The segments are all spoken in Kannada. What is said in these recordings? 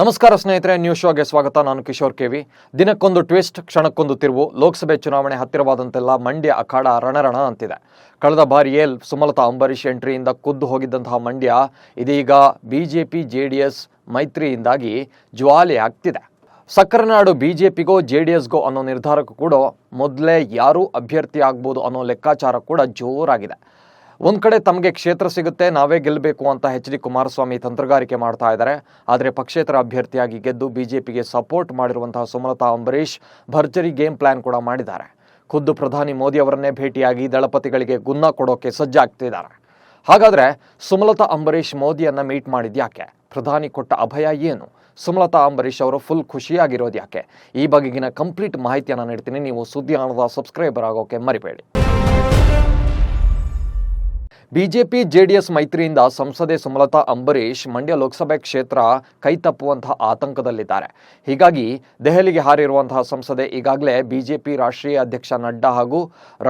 ನಮಸ್ಕಾರ ಸ್ನೇಹಿತರೆ ನ್ಯೂಸ್ ಶೋಗೆ ಸ್ವಾಗತ. ನಾನು ಕಿಶೋರ್ ಕೆವಿ ದಿನಕ್ಕೊಂದು ಟ್ವಿಸ್ಟ್ ಕ್ಷಣಕ್ಕೊಂದು ತಿರುವು, ಲೋಕಸಭೆ ಚುನಾವಣೆ ಹತ್ತಿರವಾದಂತೆಲ್ಲ ಮಂಡ್ಯ ಅಖಾಡ ರಣರಣ ಅಂತಿದೆ. ಕಳೆದ ಬಾರಿಯೇ ಸುಮಲತಾ ಅಂಬರೀಷ್ ಎಂಟ್ರಿಯಿಂದ ಕುದ್ದು ಹೋಗಿದ್ದಂತಹ ಮಂಡ್ಯ ಇದೀಗ ಬಿಜೆಪಿ, ಜೆಡಿಎಸ್ ಮೈತ್ರಿಯಿಂದಾಗಿ ಜ್ವಾಲೆ ಆಗ್ತಿದೆ. ಸಕ್ಕರೆನಾಡು ಬಿಜೆಪಿಗೋ ಜೆ ಡಿ ಎಸ್ಗೋ ಅನ್ನೋ ನಿರ್ಧಾರಕ್ಕೂ ಕೂಡ ಮೊದಲೇ ಯಾರು ಅಭ್ಯರ್ಥಿ ಆಗ್ಬೋದು ಅನ್ನೋ ಲೆಕ್ಕಾಚಾರ ಕೂಡ ಜೋರಾಗಿದೆ. ಒಂದ್ ಕಡೆ ತಮಗೆ ಕ್ಷೇತ್ರ ಸಿಗುತ್ತೆ, ನಾವೇ ಗೆಲ್ಲಬೇಕು ಅಂತ ಎಚ್ ಡಿ ಕುಮಾರಸ್ವಾಮಿ ತಂತ್ರಗಾರಿಕೆ ಮಾಡ್ತಾ ಇದ್ದಾರೆ ಆದರೆ ಪಕ್ಷೇತರ ಅಭ್ಯರ್ಥಿಯಾಗಿ ಗೆದ್ದು ಬಿಜೆಪಿಗೆ ಸಪೋರ್ಟ್ ಮಾಡಿರುವಂತಹ ಸುಮಲತಾ ಅಂಬರೀಷ್ ಭರ್ಜರಿ ಗೇಮ್ ಪ್ಲಾನ್ ಕೂಡ ಮಾಡಿದ್ದಾರೆ. ಖುದ್ದು ಪ್ರಧಾನಿ ಮೋದಿ ಅವರನ್ನೇ ಭೇಟಿಯಾಗಿ ದಳಪತಿಗಳಿಗೆ ಗುನ್ನ ಕೊಡೋಕೆ ಸಜ್ಜಾಗ್ತಿದ್ದಾರೆ. ಹಾಗಾದ್ರೆ ಸುಮಲತಾ ಅಂಬರೀಷ್ ಮೋದಿಯನ್ನ ಮೀಟ್ ಮಾಡಿದ್ಯಾಕೆ ಪ್ರಧಾನಿ ಕೊಟ್ಟ ಅಭಯ ಏನು? ಸುಮಲತಾ ಅಂಬರೀಷ್ ಅವರು ಫುಲ್ ಖುಷಿಯಾಗಿರೋದು ಯಾಕೆ? ಈ ಬಗೆಗಿನ ಕಂಪ್ಲೀಟ್ ಮಾಹಿತಿಯನ್ನು ನೀಡ್ತೀನಿ. ನೀವು ಸುದ್ದಿ ಸಬ್ಸ್ಕ್ರೈಬರ್ ಆಗೋಕೆ ಮರಿಬೇಡಿ. ಬಿಜೆಪಿ ಜೆಡಿಎಸ್ ಮೈತ್ರಿಯಿಂದ ಸಂಸದೆ ಸುಮಲತಾ ಅಂಬರೀಶ್ ಮಂಡ್ಯ ಲೋಕಸಭೆ ಕ್ಷೇತ್ರ ಕೈತಪ್ಪುವಂತಹ ಆತಂಕದಲ್ಲಿದ್ದಾರೆ. ಹೀಗಾಗಿ ದೆಹಲಿಗೆ ಹಾರಿರುವಂತಹ ಸಂಸದೆ ಈಗಾಗಲೇ ಬಿಜೆಪಿ ರಾಷ್ಟ್ರೀಯ ಅಧ್ಯಕ್ಷ ನಡ್ಡಾ ಹಾಗೂ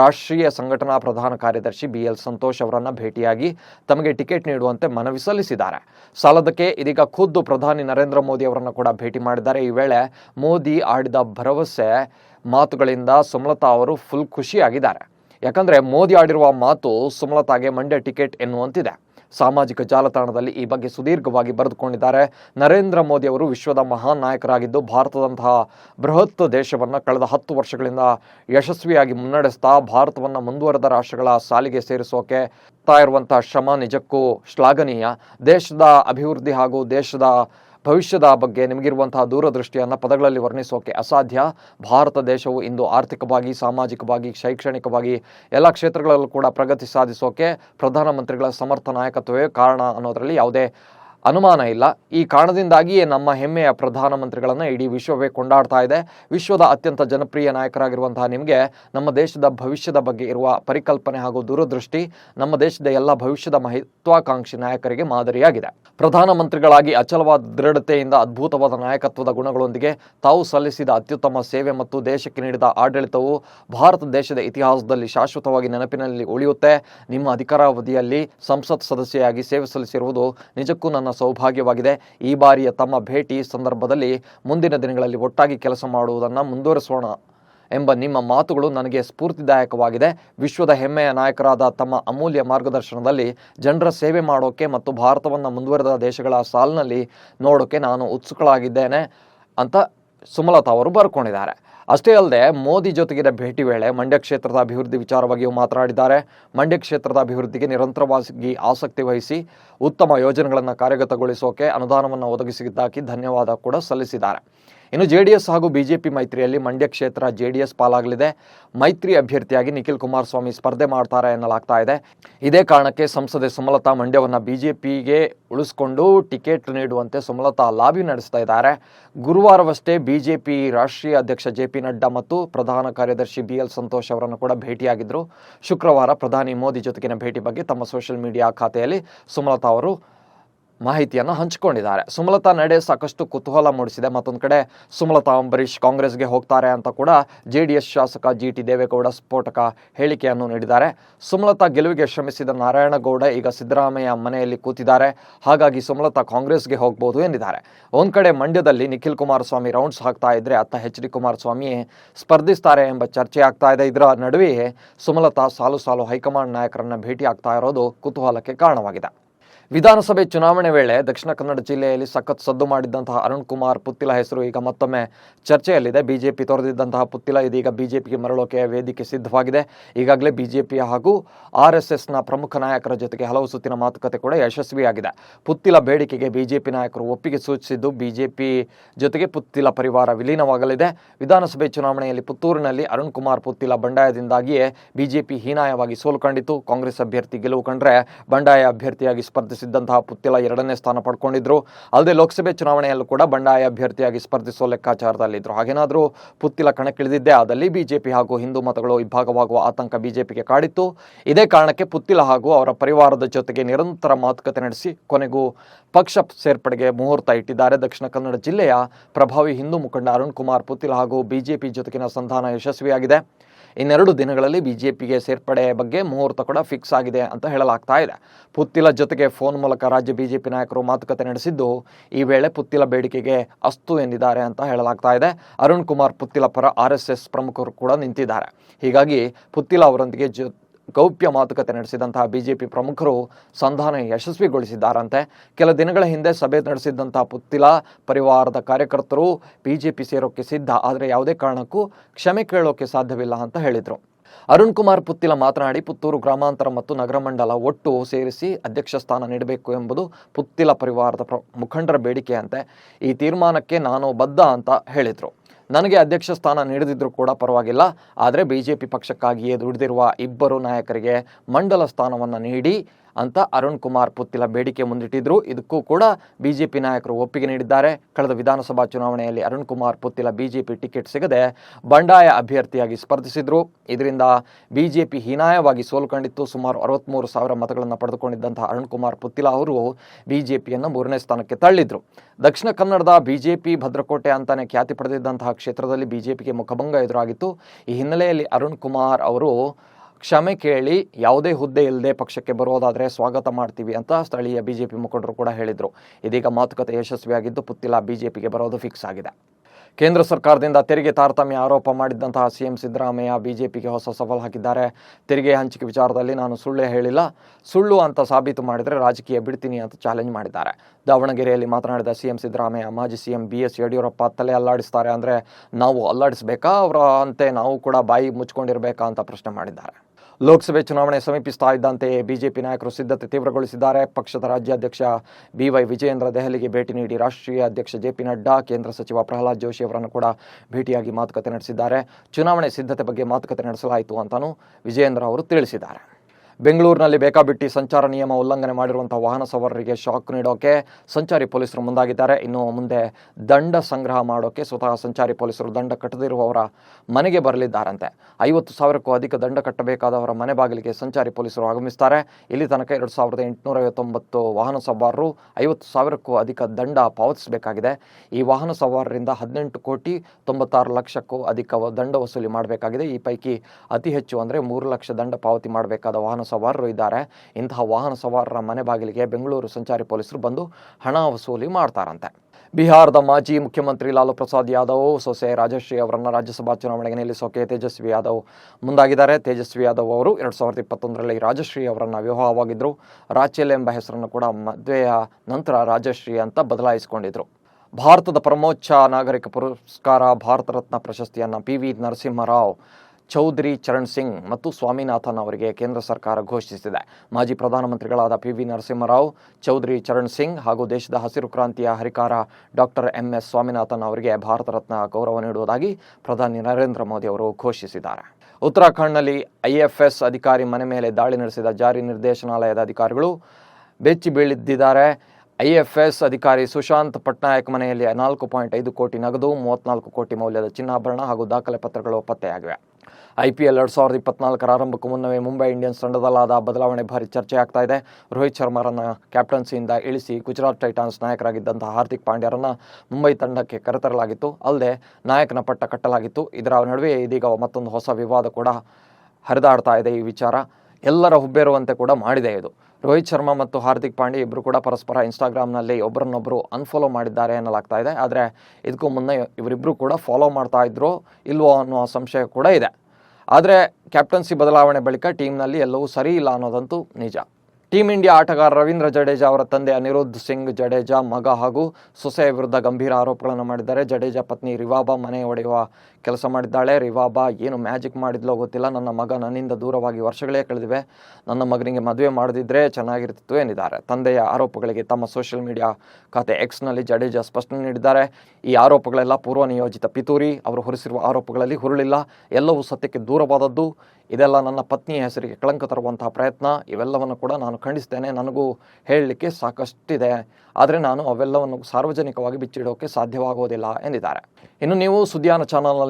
ರಾಷ್ಟ್ರೀಯ ಸಂಘಟನಾ ಪ್ರಧಾನ ಕಾರ್ಯದರ್ಶಿ ಬಿ ಎಲ್ ಸಂತೋಷ್ ಅವರನ್ನ ಭೇಟಿಯಾಗಿ ತಮಗೆ ಟಿಕೆಟ್ ನೀಡುವಂತೆ ಮನವಿ ಸಲ್ಲಿಸಿದ್ದಾರೆ. ಸಾಲದಕ್ಕೆ ಇದೀಗ ಖುದ್ದು ಪ್ರಧಾನಿ ನರೇಂದ್ರ ಮೋದಿ ಅವರನ್ನು ಕೂಡ ಭೇಟಿ ಮಾಡಿದ್ದಾರೆ. ಈ ವೇಳೆ ಮೋದಿ ಆಡಿದ ಭರವಸೆ ಮಾತುಗಳಿಂದ ಸುಮಲತಾ ಅವರು ಫುಲ್ ಖುಷಿಯಾಗಿದ್ದಾರೆ. ಯಾಕಂದ್ರೆ ಮೋದಿ ಆಡಿರುವ ಮಾತು ಸುಮಲತಾಗೆ ಮಂಡ್ಯ ಟಿಕೆಟ್ ಎನ್ನುವಂತಿದೆ. ಸಾಮಾಜಿಕ ಜಾಲತಾಣದಲ್ಲಿ ಈ ಬಗ್ಗೆ ಸುದೀರ್ಘವಾಗಿ ಬರೆದುಕೊಂಡಿದ್ದಾರೆ. ನರೇಂದ್ರ ಮೋದಿ ಅವರು ವಿಶ್ವದ ಮಹಾನ್ ನಾಯಕರಾಗಿದ್ದು ಭಾರತದಂತಹ ಬೃಹತ್ ದೇಶವನ್ನು ಕಳೆದ ಹತ್ತು ವರ್ಷಗಳಿಂದ ಯಶಸ್ವಿಯಾಗಿ ಮುನ್ನಡೆಸ್ತಾ ಭಾರತವನ್ನು ಮುಂದುವರೆದ ರಾಷ್ಟ್ರಗಳ ಸಾಲಿಗೆ ಸೇರಿಸೋಕೆ ತಾ ಇರುವಂತಹ ಶ್ರಮ ನಿಜಕ್ಕೂ ಶ್ಲಾಘನೀಯ. ದೇಶದ ಅಭಿವೃದ್ಧಿ ಹಾಗೂ ದೇಶದ ಭವಿಷ್ಯದ ಬಗ್ಗೆ ನಿಮಗಿರುವಂತಹ ದೂರದೃಷ್ಟಿಯನ್ನು ಪದಗಳಲ್ಲಿ ವರ್ಣಿಸೋಕೆ ಅಸಾಧ್ಯ. ಭಾರತ ದೇಶವು ಇಂದು ಆರ್ಥಿಕವಾಗಿ, ಸಾಮಾಜಿಕವಾಗಿ, ಶೈಕ್ಷಣಿಕವಾಗಿ ಎಲ್ಲ ಕ್ಷೇತ್ರಗಳಲ್ಲೂ ಕೂಡ ಪ್ರಗತಿ ಸಾಧಿಸೋಕೆ ಪ್ರಧಾನಮಂತ್ರಿಗಳ ಸಮರ್ಥ ನಾಯಕತ್ವವೇ ಕಾರಣ ಅನ್ನೋದರಲ್ಲಿ ಯಾವುದೇ ಅನುಮಾನ ಇಲ್ಲ. ಈ ಕಾರಣದಿಂದಾಗಿಯೇ ನಮ್ಮ ಹೆಮ್ಮೆಯ ಪ್ರಧಾನಮಂತ್ರಿಗಳನ್ನು ಇಡೀ ವಿಶ್ವವೇ ಕೊಂಡಾಡ್ತಾ ಇದೆ. ವಿಶ್ವದ ಅತ್ಯಂತ ಜನಪ್ರಿಯ ನಾಯಕರಾಗಿರುವಂತಹ ನಿಮಗೆ ನಮ್ಮ ದೇಶದ ಭವಿಷ್ಯದ ಬಗ್ಗೆ ಇರುವ ಪರಿಕಲ್ಪನೆ ಹಾಗೂ ದೂರದೃಷ್ಟಿ ನಮ್ಮ ದೇಶದ ಎಲ್ಲ ಭವಿಷ್ಯದ ಮಹತ್ವಾಕಾಂಕ್ಷಿ ನಾಯಕರಿಗೆ ಮಾದರಿಯಾಗಿದೆ. ಪ್ರಧಾನಮಂತ್ರಿಗಳಾಗಿ ಅಚಲವಾದ ದೃಢತೆಯಿಂದ ಅದ್ಭುತವಾದ ನಾಯಕತ್ವದ ಗುಣಗಳೊಂದಿಗೆ ತಾವು ಸಲ್ಲಿಸಿದ ಅತ್ಯುತ್ತಮ ಸೇವೆ ಮತ್ತು ದೇಶಕ್ಕೆ ನೀಡಿದ ಆಡಳಿತವು ಭಾರತ ದೇಶದ ಇತಿಹಾಸದಲ್ಲಿ ಶಾಶ್ವತವಾಗಿ ನೆನಪಿನಲ್ಲಿ ಉಳಿಯುತ್ತೆ. ನಿಮ್ಮ ಅಧಿಕಾರಾವಧಿಯಲ್ಲಿ ಸಂಸತ್ ಸದಸ್ಯೆಯಾಗಿ ಸೇವೆ ಸಲ್ಲಿಸಿರುವುದು ನಿಜಕ್ಕೂ ನನ್ನ ಸೌಭಾಗ್ಯವಾಗಿದೆ. ಈ ಬಾರಿಯ ತಮ್ಮ ಭೇಟಿ ಸಂದರ್ಭದಲ್ಲಿ ಮುಂದಿನ ದಿನಗಳಲ್ಲಿ ಒಟ್ಟಾಗಿ ಕೆಲಸ ಮಾಡುವುದನ್ನು ಮುಂದುವರಿಸೋಣ ಎಂಬ ನಿಮ್ಮ ಮಾತುಗಳು ನನಗೆ ಸ್ಫೂರ್ತಿದಾಯಕವಾಗಿದೆ. ವಿಶ್ವದ ಹೆಮ್ಮೆಯ ನಾಯಕರಾದ ತಮ್ಮ ಅಮೂಲ್ಯ ಮಾರ್ಗದರ್ಶನದಲ್ಲಿ ಜನರ ಸೇವೆ ಮಾಡೋಕೆ ಮತ್ತು ಭಾರತವನ್ನು ಮುಂದುವರೆದ ದೇಶಗಳ ಸಾಲಿನಲ್ಲಿ ನೋಡೋಕೆ ನಾನು ಉತ್ಸುಕಳಾಗಿದ್ದೇನೆ ಅಂತ ಸುಮಲತಾ ಅವರು ಬರ್ಕೊಂಡಿದ್ದಾರೆ. ಅಷ್ಟೇ ಅಲ್ಲದೆ ಮೋದಿ ಜೊತೆಗಿನ ಭೇಟಿ ವೇಳೆ ಮಂಡ್ಯ ಕ್ಷೇತ್ರದ ಅಭಿವೃದ್ಧಿ ವಿಚಾರವಾಗಿಯೂ ಮಾತನಾಡಿದ್ದಾರೆ. ಮಂಡ್ಯ ಕ್ಷೇತ್ರದ ಅಭಿವೃದ್ಧಿಗೆ ನಿರಂತರವಾಗಿ ಆಸಕ್ತಿ ವಹಿಸಿ ಉತ್ತಮ ಯೋಜನೆಗಳನ್ನು ಕಾರ್ಯಗತಗೊಳಿಸೋಕೆ ಅನುದಾನವನ್ನು ಒದಗಿಸಿದ್ದಾಗಿ ಧನ್ಯವಾದ ಕೂಡ ಸಲ್ಲಿಸಿದ್ದಾರೆ. ಇನ್ನು ಜೆಡಿಎಸ್ ಹಾಗೂ ಬಿಜೆಪಿ ಮೈತ್ರಿಯಲ್ಲಿ ಮಂಡ್ಯ ಕ್ಷೇತ್ರ ಜೆ ಡಿ ಎಸ್ ಪಾಲಾಗಲಿದೆ. ಮೈತ್ರಿ ಅಭ್ಯರ್ಥಿಯಾಗಿ ನಿಖಿಲ್ ಕುಮಾರಸ್ವಾಮಿ ಸ್ಪರ್ಧೆ ಮಾಡ್ತಾರೆ ಎನ್ನಲಾಗ್ತಾ ಇದೆ. ಇದೇ ಕಾರಣಕ್ಕೆ ಸಂಸದೆ ಸುಮಲತಾ ಮಂಡ್ಯವನ್ನು ಬಿಜೆಪಿಗೆ ಉಳಿಸಿಕೊಂಡು ಟಿಕೆಟ್ ನೀಡುವಂತೆ ಸುಮಲತಾ ಲಾಬಿ ನಡೆಸ್ತಾ ಇದ್ದಾರೆ. ಗುರುವಾರವಷ್ಟೇ ಬಿಜೆಪಿ ರಾಷ್ಟ್ರೀಯ ಅಧ್ಯಕ್ಷ ಜೆ ಪಿ ನಡ್ಡಾ ಮತ್ತು ಪ್ರಧಾನ ಕಾರ್ಯದರ್ಶಿ ಬಿ ಎಲ್ ಸಂತೋಷ್ ಅವರನ್ನು ಕೂಡ ಭೇಟಿಯಾಗಿದ್ದರು ಶುಕ್ರವಾರ ಪ್ರಧಾನಿ ಮೋದಿ ಜೊತೆಗಿನ ಭೇಟಿ ಬಗ್ಗೆ ತಮ್ಮ ಸೋಷಿಯಲ್ ಮೀಡಿಯಾ ಖಾತೆಯಲ್ಲಿ ಸುಮಲತಾ ಅವರು ಮಾಹಿತಿಯನ್ನು ಹಂಚಿಕೊಂಡಿದ್ದಾರೆ. ಸುಮಲತಾ ನಡೆ ಸಾಕಷ್ಟು ಕುತೂಹಲ ಮೂಡಿಸಿದೆ. ಮತ್ತೊಂದು ಕಡೆ ಸುಮಲತಾ, ಅಂಬರೀಷ್ ಕಾಂಗ್ರೆಸ್ಗೆ ಹೋಗ್ತಾರೆ ಅಂತ ಕೂಡ ಜೆ ಡಿ ಎಸ್ ಶಾಸಕ ಜಿ ಟಿ ದೇವೇಗೌಡ ಸ್ಫೋಟಕ ಹೇಳಿಕೆಯನ್ನು ನೀಡಿದ್ದಾರೆ. ಸುಮಲತಾ ಗೆಲುವಿಗೆ ಶ್ರಮಿಸಿದ ನಾರಾಯಣಗೌಡ ಈಗ ಸಿದ್ದರಾಮಯ್ಯ ಮನೆಯಲ್ಲಿ ಕೂತಿದ್ದಾರೆ. ಹಾಗಾಗಿ ಸುಮಲತಾ ಕಾಂಗ್ರೆಸ್ಗೆ ಹೋಗ್ಬೋದು ಎಂದಿದ್ದಾರೆ. ಒಂದು ಕಡೆ ಮಂಡ್ಯದಲ್ಲಿ ನಿಖಿಲ್ ಕುಮಾರಸ್ವಾಮಿ ರೌಂಡ್ಸ್ ಹಾಕ್ತಾ ಇದ್ರೆ ಅತ್ತ ಎಚ್ ಡಿ ಕುಮಾರಸ್ವಾಮಿ ಸ್ಪರ್ಧಿಸ್ತಾರೆ ಎಂಬ ಚರ್ಚೆ ಆಗ್ತಾ ಇದೆ. ಇದರ ನಡುವೆಯೇ ಸುಮಲತಾ ಸಾಲು ಸಾಲು ಹೈಕಮಾಂಡ್ ನಾಯಕರನ್ನ ಭೇಟಿ ಆಗ್ತಾ ಇರೋದು ಕುತೂಹಲಕ್ಕೆ ಕಾರಣವಾಗಿದೆ. ವಿಧಾನಸಭೆ ಚುನಾವಣೆ ವೇಳೆ ದಕ್ಷಿಣ ಕನ್ನಡ ಜಿಲ್ಲೆಯಲ್ಲಿ ಸಖತ್ ಸದ್ದು ಮಾಡಿದ್ದಂತಹ ಅರುಣ್ ಕುಮಾರ್ ಪುತ್ತಿಲ ಹೆಸರು ಈಗ ಮತ್ತೊಮ್ಮೆ ಚರ್ಚೆಯಲ್ಲಿದೆ. ಬಿಜೆಪಿ ತೊರೆದಿದ್ದಂತಹ ಪುತ್ತಿಲ ಇದೀಗ ಬಿಜೆಪಿಗೆ ಮರಳೋಕೆ ವೇದಿಕೆ ಸಿದ್ಧವಾಗಿದೆ. ಈಗಾಗಲೇ ಬಿಜೆಪಿ ಹಾಗೂ ಆರ್ ಎಸ್ ಎಸ್ನ ಪ್ರಮುಖ ನಾಯಕರ ಜೊತೆಗೆ ಹಲವು ಸುತ್ತಿನ ಮಾತುಕತೆ ಕೂಡ ಯಶಸ್ವಿಯಾಗಿದೆ. ಪುತ್ತಿಲ ಬೇಡಿಕೆಗೆ ಬಿಜೆಪಿ ನಾಯಕರು ಒಪ್ಪಿಗೆ ಸೂಚಿಸಿದ್ದು, ಬಿಜೆಪಿ ಜೊತೆಗೆ ಪುತ್ತಿಲ ಪರಿವಾರ ವಿಲೀನವಾಗಲಿದೆ. ವಿಧಾನಸಭೆ ಚುನಾವಣೆಯಲ್ಲಿ ಪುತ್ತೂರಿನಲ್ಲಿ ಅರುಣ್ ಕುಮಾರ್ ಪುತ್ತಿಲ ಬಂಡಾಯದಿಂದಾಗಿಯೇ ಬಿಜೆಪಿ ಹೀನಾಯವಾಗಿ ಸೋಲು ಕಂಡಿತು ಕಾಂಗ್ರೆಸ್ ಅಭ್ಯರ್ಥಿ ಗೆಲುವು ಕಂಡ್ರೆ ಬಂಡಾಯ ಅಭ್ಯರ್ಥಿಯಾಗಿ ಸ್ಪರ್ಧಿಸಿದ್ದಂತಹ ಪುತ್ತಿಲ ಎರಡನೇ ಸ್ಥಾನ ಪಡ್ಕೊಂಡಿದ್ರು. ಅಲ್ಲದೆ ಲೋಕಸಭೆ ಚುನಾವಣೆಯಲ್ಲೂ ಕೂಡ ಬಂಡಾಯ ಅಭ್ಯರ್ಥಿಯಾಗಿ ಸ್ಪರ್ಧಿಸುವ ಲೆಕ್ಕಾಚಾರದಲ್ಲಿದ್ದರು ಹಾಗೇನಾದರೂ ಪುತ್ತಿಲ ಕಣಕ್ಕಿಳಿದಿದ್ದೇ ಆದಲ್ಲಿ ಬಿಜೆಪಿ ಹಾಗೂ ಹಿಂದೂ ಮತಗಳು ಇಬ್ಬಾಗವಾಗುವ ಆತಂಕ ಬಿಜೆಪಿಗೆ ಕಾಡಿತ್ತು. ಇದೇ ಕಾರಣಕ್ಕೆ ಪುತ್ತಿಲ ಹಾಗೂ ಅವರ ಪರಿವಾರದ ಜೊತೆಗೆ ನಿರಂತರ ಮಾತುಕತೆ ನಡೆಸಿ ಕೊನೆಗೂ ಪಕ್ಷ ಸೇರ್ಪಡೆಗೆ ಮುಹೂರ್ತ ಇಟ್ಟಿದ್ದಾರೆ. ದಕ್ಷಿಣ ಕನ್ನಡ ಜಿಲ್ಲೆಯ ಪ್ರಭಾವಿ ಹಿಂದೂ ಮುಖಂಡ ಅರುಣ್ ಕುಮಾರ್ ಪುತ್ತಿಲ ಹಾಗೂ ಬಿಜೆಪಿ ಜೊತೆಗಿನ ಸಂಧಾನ ಯಶಸ್ವಿಯಾಗಿದೆ. ಇನ್ನೆರಡು ದಿನಗಳಲ್ಲಿ ಬಿಜೆಪಿಗೆ ಸೇರ್ಪಡೆ ಬಗ್ಗೆ ಮುಹೂರ್ತ ಕೂಡ ಫಿಕ್ಸ್ ಆಗಿದೆ ಅಂತ ಹೇಳಲಾಗ್ತಾ ಇದೆ. ಪುತ್ತಿಲ ಜೊತೆಗೆ ಫೋನ್ ಮೂಲಕ ರಾಜ್ಯ ಬಿಜೆಪಿ ನಾಯಕರು ಮಾತುಕತೆ ನಡೆಸಿದ್ದು, ಈ ವೇಳೆ ಪುತ್ತಿಲ ಬೇಡಿಕೆಗೆ ಅಸ್ತು ಎಂದಿದ್ದಾರೆ ಅಂತ ಹೇಳಲಾಗ್ತಾ ಇದೆ. ಅರುಣ್ ಕುಮಾರ್ ಪುತ್ತಿಲ ಪರ ಆರ್ ಎಸ್ ಎಸ್ ಪ್ರಮುಖರು ಕೂಡ ನಿಂತಿದ್ದಾರೆ. ಹೀಗಾಗಿ ಪುತ್ತಿಲ ಅವರೊಂದಿಗೆ ಜೊ ಗೌಪ್ಯ ಮಾತುಕತೆ ನಡೆಸಿದಂತಹ ಬಿಜೆಪಿ ಪ್ರಮುಖರು ಸಂಧಾನ ಯಶಸ್ವಿಗೊಳಿಸಿದ್ದಾರಂತೆ. ಕೆಲ ದಿನಗಳ ಹಿಂದೆ ಸಭೆ ನಡೆಸಿದ್ದಂತಹ ಪುತ್ತಿಲ ಪರಿವಾರದ ಕಾರ್ಯಕರ್ತರು ಬಿಜೆಪಿ ಸೇರೋಕೆ ಸಿದ್ಧ, ಆದರೆ ಯಾವುದೇ ಕಾರಣಕ್ಕೂ ಕ್ಷಮೆ ಕೇಳೋಕೆ ಸಾಧ್ಯವಿಲ್ಲ ಅಂತ ಹೇಳಿದರು. ಅರುಣ್ ಕುಮಾರ್ ಪುತ್ತಿಲ ಮಾತನಾಡಿ, ಪುತ್ತೂರು ಗ್ರಾಮಾಂತರ ಮತ್ತು ನಗರ ಮಂಡಲ ಒಟ್ಟು ಸೇರಿಸಿ ಅಧ್ಯಕ್ಷ ಸ್ಥಾನ ನೀಡಬೇಕು ಎಂಬುದು ಪುತ್ತಿಲ ಪರಿವಾರದ ಪ್ರ, ಮುಖಂಡರ ಬೇಡಿಕೆಯಂತೆ. ಈ ತೀರ್ಮಾನಕ್ಕೆ ನಾನು ಬದ್ಧ ಅಂತ ಹೇಳಿದರು. ನನಗೆ ಅಧ್ಯಕ್ಷ ಸ್ಥಾನ ನೀಡದಿದ್ದರೂ ಕೂಡ ಪರವಾಗಿಲ್ಲ. ಆದರೆ ಬಿಜೆಪಿ ಪಕ್ಷಕ್ಕಾಗಿಯೇ ದುಡಿದಿರುವ ಇಬ್ಬರು ನಾಯಕರಿಗೆ ಮಂಡಲ ಸ್ಥಾನವನ್ನು ನೀಡಿ ಅಂತ ಅರುಣ್ ಕುಮಾರ್ ಪುತ್ತಿಲ ಬೇಡಿಕೆ ಮುಂದಿಟ್ಟಿದ್ರು. ಇದಕ್ಕೂ ಕೂಡ ಬಿಜೆಪಿ ನಾಯಕರು ಒಪ್ಪಿಗೆ ನೀಡಿದ್ದಾರೆ. ಕಳೆದ ವಿಧಾನಸಭಾ ಚುನಾವಣೆಯಲ್ಲಿ ಅರುಣ್ ಕುಮಾರ್ ಪುತ್ತಿಲ ಬಿಜೆಪಿ ಟಿಕೆಟ್ ಸಿಗದೆ ಬಂಡಾಯ ಅಭ್ಯರ್ಥಿಯಾಗಿ ಸ್ಪರ್ಧಿಸಿದ್ರು. ಇದರಿಂದ ಬಿಜೆಪಿ ಹೀನಾಯವಾಗಿ ಸೋಲು ಕಂಡಿತ್ತು ಸುಮಾರು ಅರವತ್ತ್ಮೂರು ಸಾವಿರ ಮತಗಳನ್ನು ಪಡೆದುಕೊಂಡಿದ್ದಂತಹ ಅರುಣ್ ಕುಮಾರ್ ಪುತ್ತಿಲ ಅವರು ಬಿಜೆಪಿಯನ್ನು ಮೂರನೇ ಸ್ಥಾನಕ್ಕೆ ತಳ್ಳಿದ್ರು. ದಕ್ಷಿಣ ಕನ್ನಡದ ಬಿಜೆಪಿ ಭದ್ರಕೋಟೆ ಅಂತಾನೆ ಖ್ಯಾತಿ ಪಡೆದಿದ್ದಂತಹ ಕ್ಷೇತ್ರದಲ್ಲಿ ಬಿಜೆಪಿಗೆ ಮುಖಭಂಗ ಎದುರಾಗಿತ್ತು. ಈ ಹಿನ್ನೆಲೆಯಲ್ಲಿ ಅರುಣ್ ಕುಮಾರ್ ಅವರು ಕ್ಷಮೆ ಕೇಳಿ ಯಾವುದೇ ಹುದ್ದೆ ಇಲ್ಲದೆ ಪಕ್ಷಕ್ಕೆ ಬರೋದಾದರೆ ಸ್ವಾಗತ ಮಾಡ್ತೀವಿ ಅಂತ ಸ್ಥಳೀಯ ಬಿಜೆಪಿ ಮುಖಂಡರು ಕೂಡ ಹೇಳಿದರು. ಇದೀಗ ಮಾತುಕತೆ ಯಶಸ್ವಿಯಾಗಿದ್ದು ಪುತ್ತಿಲ ಬಿಜೆಪಿಗೆ ಬರೋದು ಫಿಕ್ಸ್ ಆಗಿದೆ. ಕೇಂದ್ರ ಸರ್ಕಾರದಿಂದ ತೆರಿಗೆ ತಾರತಮ್ಯ ಆರೋಪ ಮಾಡಿದ್ದಂತಹ ಸಿಎಂ ಸಿದ್ದರಾಮಯ್ಯ ಬಿಜೆಪಿಗೆ ಹೊಸ ಸವಾಲು ಹಾಕಿದ್ದಾರೆ. ತೆರಿಗೆ ಹಂಚಿಕೆ ವಿಚಾರದಲ್ಲಿ ನಾನು ಸುಳ್ಳೇ ಹೇಳಿಲ್ಲ. ಸುಳ್ಳು ಅಂತ ಸಾಬೀತು ಮಾಡಿದರೆ ರಾಜಕೀಯ ಬಿಡ್ತೀನಿ ಅಂತ ಚಾಲೆಂಜ್ ಮಾಡಿದ್ದಾರೆ. ದಾವಣಗೆರೆಯಲ್ಲಿ ಮಾತನಾಡಿದ ಸಿಎಂ ಸಿದ್ದರಾಮಯ್ಯ, ಮಾಜಿ ಸಿಎಂ ಬಿ ಎಸ್ ಯಡಿಯೂರಪ್ಪ ತಲೆ ಅಲ್ಲಾಡಿಸ್ತಾರೆ ಅಂದರೆ ನಾವು ಅಲ್ಲಾಡಿಸ್ಬೇಕಾ? ಅವರ ಅಂತೆ ನಾವು ಕೂಡ ಬಾಯಿ ಮುಚ್ಕೊಂಡಿರಬೇಕಾ ಅಂತ ಪ್ರಶ್ನೆ ಮಾಡಿದ್ದಾರೆ. ಲೋಕಸಭೆ ಚುನಾವಣೆ ಸಮೀಪಿಸ್ತಾ ಇದ್ದಂತೆಯೇ ಬಿಜೆಪಿ ನಾಯಕರು ಸಿದ್ಧತೆ ತೀವ್ರಗೊಳಿಸಿದ್ದಾರೆ. ಪಕ್ಷದ ರಾಜ್ಯಾಧ್ಯಕ್ಷ ಬಿವೈ ವಿಜಯೇಂದ್ರ ದೆಹಲಿಗೆ ಭೇಟಿ ನೀಡಿ ರಾಷ್ಟ್ರೀಯ ಅಧ್ಯಕ್ಷ ಜೆ ಪಿ ನಡ್ಡಾ, ಕೇಂದ್ರ ಸಚಿವ ಪ್ರಹ್ಲಾದ್ ಜೋಶಿ ಅವರನ್ನು ಕೂಡ ಭೇಟಿಯಾಗಿ ಮಾತುಕತೆ ನಡೆಸಿದ್ದಾರೆ. ಚುನಾವಣೆ ಸಿದ್ಧತೆ ಬಗ್ಗೆ ಮಾತುಕತೆ ನಡೆಸಲಾಯಿತು ಅಂತಾನೂ ವಿಜಯೇಂದ್ರ ಅವರು ತಿಳಿಸಿದ್ದಾರೆ. ಬೆಂಗಳೂರಿನಲ್ಲಿ ಬೇಕಾಬಿಟ್ಟಿ ಸಂಚಾರ ನಿಯಮ ಉಲ್ಲಂಘನೆ ಮಾಡಿರುವಂತಹ ವಾಹನ ಸವಾರರಿಗೆ ಶಾಕ್ ನೀಡೋಕೆ ಸಂಚಾರಿ ಪೊಲೀಸರು ಮುಂದಾಗಿದ್ದಾರೆ. ಇನ್ನು ಮುಂದೆ ದಂಡ ಸಂಗ್ರಹ ಮಾಡೋಕೆ ಸ್ವತಃ ಸಂಚಾರಿ ಪೊಲೀಸರು ದಂಡ ಕಟ್ಟದಿರುವವರ ಮನೆಗೆ ಬರಲಿದ್ದಾರಂತೆ. ಐವತ್ತು ಸಾವಿರಕ್ಕೂ ಅಧಿಕ ದಂಡ ಕಟ್ಟಬೇಕಾದವರ ಮನೆ ಬಾಗಿಲಿಗೆ ಸಂಚಾರಿ ಪೊಲೀಸರು ಆಗಮಿಸ್ತಾರೆ. ಇಲ್ಲಿ ತನಕ ಎರಡು ಸಾವಿರದ ಎಂಟುನೂರ ಐವತ್ತೊಂಬತ್ತು ವಾಹನ ಸವಾರರು ಐವತ್ತು ಸಾವಿರಕ್ಕೂ ಅಧಿಕ ದಂಡ ಪಾವತಿಸಬೇಕಾಗಿದೆ. ಈ ವಾಹನ ಸವಾರರಿಂದ ಹದಿನೆಂಟು ಕೋಟಿ ತೊಂಬತ್ತಾರು ಲಕ್ಷಕ್ಕೂ ಅಧಿಕ ದಂಡ ವಸೂಲಿ ಮಾಡಬೇಕಾಗಿದೆ. ಈ ಪೈಕಿ ಅತಿ ಹೆಚ್ಚು ಅಂದರೆ ಮೂರು ಲಕ್ಷ ದಂಡ ಪಾವತಿ ಮಾಡಬೇಕಾದ ವಾಹನ ಸವಾರರು ಇದ್ದಾರೆ. ಇಂತಹ ವಾಹನ ಸವಾರರ ಮನೆ ಬಾಗಿಲಿಗೆ ಬೆಂಗಳೂರು ಸಂಚಾರಿ ಪೊಲೀಸರು ಬಂದು ಹಣ ವಸೂಲಿ ಮಾಡ್ತಾರಂತೆ. ಬಿಹಾರದ ಮಾಜಿ ಮುಖ್ಯಮಂತ್ರಿ ಲಾಲು ಪ್ರಸಾದ್ ಯಾದವ್, ಸೊಸೆ ರಾಜಶ್ರೀ ಅವರನ್ನು ರಾಜ್ಯಸಭಾ ಚುನಾವಣೆಗೆ ನಿಲ್ಲಿಸೋಕೆ ತೇಜಸ್ವಿ ಯಾದವ್ ಮುಂದಾಗಿದ್ದಾರೆ. ತೇಜಸ್ವಿ ಯಾದವ್ ಅವರು ಎರಡ್ ಸಾವಿರದ ಇಪ್ಪತ್ತೊಂದರಲ್ಲಿ ರಾಜಶ್ರೀ ಅವರನ್ನು ವಿವಾಹವಾಗಿದ್ದರು ರಾಚೆಲ್ ಎಂಬ ಹೆಸರನ್ನು ಕೂಡ ಮದುವೆಯ ನಂತರ ರಾಜಶ್ರೀ ಅಂತ ಬದಲಾಯಿಸಿಕೊಂಡಿದ್ರು. ಭಾರತದ ಪರಮೋಚ್ಚ ನಾಗರಿಕ ಪುರಸ್ಕಾರ, ಭಾರತ ರತ್ನ ಪ್ರಶಸ್ತಿಯನ್ನು ಪಿ ವಿ ನರಸಿಂಹರಾವ್ ಚೌಧರಿ ಚರಣ್ ಸಿಂಗ್ ಮತ್ತು ಸ್ವಾಮಿನಾಥನ್ ಅವರಿಗೆ ಕೇಂದ್ರ ಸರ್ಕಾರ ಘೋಷಿಸಿದೆ. ಮಾಜಿ ಪ್ರಧಾನಮಂತ್ರಿಗಳಾದ ಪಿ ವಿ ನರಸಿಂಹರಾವ್, ಚೌಧರಿ ಚರಣ್ ಸಿಂಗ್ ಹಾಗೂ ದೇಶದ ಹಸಿರು ಕ್ರಾಂತಿಯ ಹರಿಕಾರ ಡಾಕ್ಟರ್ ಎಂ ಎಸ್ ಸ್ವಾಮಿನಾಥನ್ ಅವರಿಗೆ ಭಾರತ ರತ್ನ ಗೌರವ ನೀಡುವುದಾಗಿ ಪ್ರಧಾನಿ ನರೇಂದ್ರ ಮೋದಿ ಅವರು ಘೋಷಿಸಿದ್ದಾರೆ. ಉತ್ತರಾಖಂಡ್ನಲ್ಲಿ ಐಎಫ್ಎಸ್ ಅಧಿಕಾರಿ ಮನೆ ಮೇಲೆ ದಾಳಿ ನಡೆಸಿದ ಜಾರಿ ನಿರ್ದೇಶನಾಲಯದ ಅಧಿಕಾರಿಗಳು ಬೆಚ್ಚಿ ಬೀಳಿದ್ದಿದ್ದಾರೆ. ಐಎಫ್ಎಸ್ ಅಧಿಕಾರಿ ಸುಶಾಂತ್ ಪಟ್ನಾಯಕ್ ಮನೆಯಲ್ಲಿ ನಾಲ್ಕು ಪಾಯಿಂಟ್ ಐದು ಕೋಟಿ ನಗದು ಮೂವತ್ನಾಲ್ಕು ಕೋಟಿ ಮೌಲ್ಯದ ಚಿನ್ನಾಭರಣ ಹಾಗೂ ದಾಖಲೆ ಪತ್ರಗಳು ಪತ್ತೆಯಾಗಿವೆ. ಐಪಿಎಲ್ ಎರಡು ಸಾವಿರದ ಇಪ್ಪತ್ನಾಲ್ಕರ ಆರಂಭಕ್ಕೂ ಮುನ್ನವೇ ಮುಂಬೈ ಇಂಡಿಯನ್ಸ್ ತಂಡದಲ್ಲಾದ ಬದಲಾವಣೆ ಭಾರಿ ಚರ್ಚೆ ಇದೆ. ರೋಹಿತ್ ಶರ್ಮರನ್ನು ಕ್ಯಾಪ್ಟನ್ಸಿಯಿಂದ ಇಳಿಸಿ ಗುಜರಾತ್ ಟೈಟಾನ್ಸ್ ನಾಯಕರಾಗಿದ್ದಂತಹ ಹಾರ್ದಿಕ್ ಪಾಂಡ್ಯರನ್ನು ಮುಂಬೈ ತಂಡಕ್ಕೆ ಕರೆತರಲಾಗಿತ್ತು. ಅಲ್ಲದೆ ನಾಯಕನ ಪಟ್ಟ ಕಟ್ಟಲಾಗಿತ್ತು. ಇದರ ನಡುವೆ ಇದೀಗ ಮತ್ತೊಂದು ಹೊಸ ವಿವಾದ ಕೂಡ ಹರಿದಾಡ್ತಾ ಇದೆ ಈ ವಿಚಾರ. ಎಲ್ಲರ ಹುಬ್ಬೇರುವಂತೆ ಕೂಡ ಮಾಡಿದೆ ಇದು. ರೋಹಿತ್ ಶರ್ಮಾ ಮತ್ತು ಹಾರ್ದಿಕ್ ಪಾಂಡ್ಯ ಇಬ್ಬರು ಕೂಡ ಪರಸ್ಪರ ಇನ್ಸ್ಟಾಗ್ರಾಮ್ನಲ್ಲಿ ಒಬ್ಬರನ್ನೊಬ್ಬರು ಅನ್ಫಾಲೋ ಮಾಡಿದ್ದಾರೆ ಎನ್ನಲಾಗ್ತಾ ಇದೆ. ಆದರೆ ಇದಕ್ಕೂ ಮುನ್ನ ಇವರಿಬ್ಬರು ಕೂಡ ಫಾಲೋ ಮಾಡ್ತಾ ಇದ್ರು ಇಲ್ವೋ ಅನ್ನೋ ಸಂಶಯ ಕೂಡ ಇದೆ. ಆದರೆ ಕ್ಯಾಪ್ಟನ್ಸಿ ಬದಲಾವಣೆ ಬಳಿಕ ಟೀಮ್ನಲ್ಲಿ ಎಲ್ಲವೂ ಸರಿ ಇಲ್ಲ ಅನ್ನೋದಂತೂ ನಿಜ. ಟೀಮ್ ಇಂಡಿಯಾ ಆಟಗಾರ ರವೀಂದ್ರ ಜಡೇಜಾ ಅವರ ತಂದೆ ಅನಿರುದ್ಧ್ ಸಿಂಗ್ ಜಡೇಜಾ ಮಗ ಹಾಗೂ ಸೊಸೆಯ ವಿರುದ್ಧ ಗಂಭೀರ ಆರೋಪಗಳನ್ನು ಮಾಡಿದ್ದಾರೆ. ಜಡೇಜಾ ಪತ್ನಿ ರಿವಾಬಾ ಮನೆ ಒಡೆಯುವ ಕೆಲಸ ಮಾಡಿದ್ದಾಳೆ. ರಿವಾಬಾ ಏನು ಮ್ಯಾಜಿಕ್ ಮಾಡಿದ್ಲೋ ಗೊತ್ತಿಲ್ಲ. ನನ್ನ ಮಗ ನನ್ನಿಂದ ದೂರವಾಗಿ ವರ್ಷಗಳೇ ಕಳೆದಿವೆ. ನನ್ನ ಮಗನಿಗೆ ಮದುವೆ ಮಾಡದಿದ್ದರೆ ಚೆನ್ನಾಗಿರ್ತಿತ್ತು ಎಂದಿದ್ದಾರೆ. ತಂದೆಯ ಆರೋಪಗಳಿಗೆ ತಮ್ಮ ಸೋಷಿಯಲ್ ಮೀಡಿಯಾ ಖಾತೆ ಎಕ್ಸ್ನಲ್ಲಿ ಜಡೇಜಾ ಸ್ಪಷ್ಟನೆ ನೀಡಿದ್ದಾರೆ. ಈ ಆರೋಪಗಳೆಲ್ಲ ಪೂರ್ವ ನಿಯೋಜಿತ ಪಿತೂರಿ, ಅವರು ಹೊರಿಸಿರುವ ಆರೋಪಗಳಲ್ಲಿ ಹುರುಳಿಲ್ಲ. ಎಲ್ಲವೂ ಸತ್ಯಕ್ಕೆ ದೂರವಾದದ್ದು. ಇದೆಲ್ಲ ನನ್ನ ಪತ್ನಿಯ ಹೆಸರಿಗೆ ಕಳಂಕ ತರುವಂತಹ ಪ್ರಯತ್ನ. ಇವೆಲ್ಲವನ್ನು ಕೂಡ ನಾನು ಖಂಡಿಸ್ತೇನೆ. ನನಗೂ ಹೇಳಲಿಕ್ಕೆ ಸಾಕಷ್ಟಿದೆ. ಆದರೆ ನಾನು ಅವೆಲ್ಲವನ್ನು ಸಾರ್ವಜನಿಕವಾಗಿ ಬಿಚ್ಚಿಡೋಕೆ ಸಾಧ್ಯವಾಗುವುದಿಲ್ಲ ಎಂದಿದ್ದಾರೆ. ಇನ್ನು ನೀವು ಸುದ್ದಿಯಾನ ಚಾನಲ್ನಲ್ಲಿ